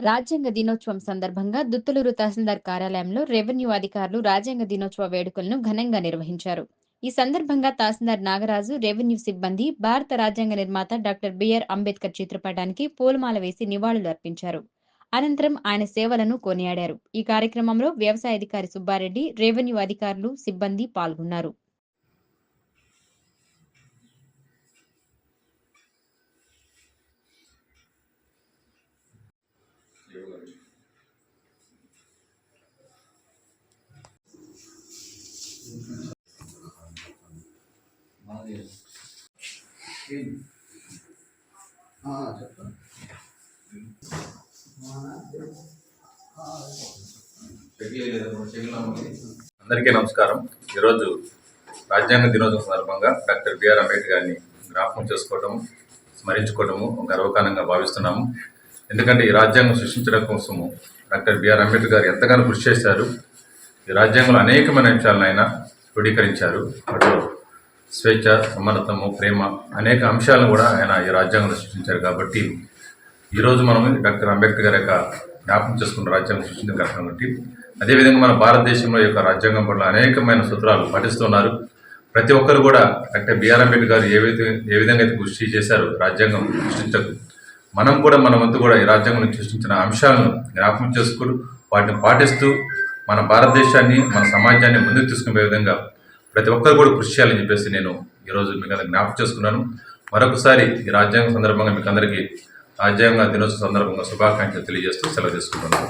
రాజ్యాంగ దినోత్సవం సందర్భంగా దుత్తులూరు తహసీల్దార్ కార్యాలయంలో రెవెన్యూ అధికారులు రాజ్యాంగ దినోత్సవ వేడుకలను ఘనంగా నిర్వహించారు. ఈ సందర్భంగా తహసీల్దార్ నాగరాజు రెవెన్యూ సిబ్బంది భారత రాజ్యాంగ నిర్మాత డాక్టర్ బిఆర్ అంబేద్కర్ చిత్రపటానికి పూలమాల వేసి నివాళులు అర్పించారు. అనంతరం ఆయన సేవలను కొనియాడారు. ఈ కార్యక్రమంలో వ్యవసాయ అధికారి సుబ్బారెడ్డి రెవెన్యూ అధికారులు సిబ్బంది పాల్గొన్నారు. అందరికీ నమస్కారం. ఈరోజు రాజ్యాంగ దినోత్సవం సందర్భంగా డాక్టర్ బిఆర్ అంబేద్కర్ గారిని జ్ఞాపకం చేసుకోవటం స్మరించుకోవటము గర్వకారణంగా భావిస్తున్నాము. ఎందుకంటే ఈ రాజ్యాంగం సృష్టించడం కోసము డాక్టర్ బిఆర్ అంబేద్కర్ గారు ఎంతగానో కృషి చేశారు. ఈ రాజ్యాంగంలో అనేకమైన అంశాలను ఆయన క్రోడీకరించారు అటు స్వేచ్ఛ సమానత్వము ప్రేమ అనేక అంశాలను కూడా ఆయన ఈ రాజ్యాంగంలో సృష్టించారు కాబట్టి ఈరోజు మనం డాక్టర్ అంబేద్కర్ గారి యొక్క జ్ఞాపకం చేసుకున్న రాజ్యాంగం సృష్టించిన కాబట్టి. అదేవిధంగా మన భారతదేశంలో యొక్క రాజ్యాంగం పట్ల అనేకమైన సూత్రాలు పాటిస్తున్నారు. ప్రతి ఒక్కరు కూడా డాక్టర్ బిఆర్ అంబేద్కర్ గారు ఏ విధంగా ఏ విధంగా అయితే కృషి చేశారో రాజ్యాంగం సృష్టించకు మనం కూడా మన వంతు కూడా ఈ రాజ్యాంగం సృష్టించిన అంశాలను జ్ఞాపకం చేసుకుంటూ వాటిని పాటిస్తూ మన భారతదేశాన్ని మన సమాజాన్ని ముందుకు తీసుకునే విధంగా ప్రతి ఒక్కరు కూడా కృషి చేయాలని చెప్పేసి నేను ఈరోజు మీకు అందరికి జ్ఞాపకం చేసుకున్నాను. మరొకసారి ఈ రాజ్యాంగ సందర్భంగా మీకు అందరికీ రాజ్యాంగ దినోత్సవ సందర్భంగా శుభాకాంక్షలు తెలియజేస్తూ సెలవు తీసుకుంటున్నాను.